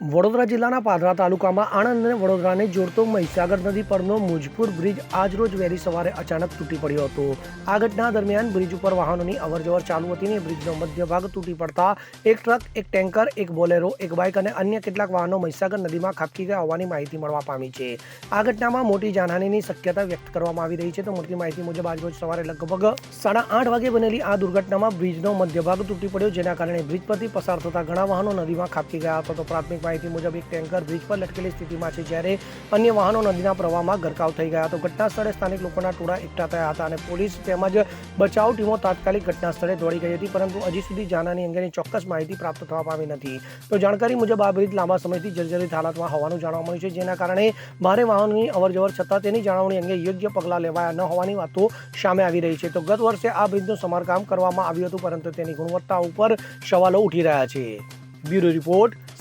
વડોદરા જિલ્લાના પાદરા તાલુકામાં આણંદ અને વડોદરાને જોડતો મહીસાગર નદી પરનો મુજપુર બ્રિજ આજરોજ વહેલી સવારે અચાનક તૂટી પડ્યો હતો. આ ઘટના દરમિયાન બ્રિજ ઉપર વાહનોની અવરજવર ચાલુ હતી અને બ્રિજનો મધ્ય ભાગ તૂટી પડતા એક ટ્રક, એક ટેન્કર, એક બોલેરો, એક બાઇક અને અન્ય કેટલાક વાહનો મહીસાગર નદીમાં ખાબકી ગયા હોવાની માહિતી મળવા પામી છે. આ ઘટનામાં મોટી જાનહાનિની શક્યતા વ્યક્ત કરવામાં આવી રહી છે તો મળતી માહિતી મુજબ આજરોજ સવારે લગભગ સાડા આઠ વાગે બનેલી આ દુર્ઘટનામાં બ્રિજનો મધ્ય ભાગ તૂટી પડ્યો જેના કારણે બ્રિજ પરથી પસાર થતા ઘણા વાહનો નદીમાં ખાબકી ગયા હતા તો પ્રાથમિક માહિતી મુજબ એક ટેન્કર બ્રિજ પર લટકેલી સ્થિતિમાં છે જ્યારે અન્ય વાહનો નદીના પ્રવાહમાં ગરકાવ થઈ ગયા તો ઘટના સ્થળે સ્થાનિક લોકોના ટોળા એકઠા થયા હતા અને પોલીસ તેમજ બચાવ ટીમો તાત્કાલિક ઘટના સ્થળે દોડી ગઈ હતી, પરંતુ હજી સુધી જાનહાની અંગેની ચોક્કસ માહિતી પ્રાપ્ત થવા પામી નથી. તો જાણકારી મુજબ આ બ્રિજ લાંબા સમયથી જર્જરિત હાલતમાં હોવાનું જાણવા મળ્યું છે, જેના કારણે ભારે વાહનોની અવરજવર છતાં તેની જાળવણી અંગે યોગ્ય પગલાં લેવાયા ન હોવાની વાતો સામે આવી રહી છે. તો ગત વર્ષે આ બ્રિજનું સમારકામ કરવામાં આવ્યું હતું, પરંતુ તેની ગુણવત્તા ઉપર સવાલો ઉઠી રહ્યા છે. Bureau report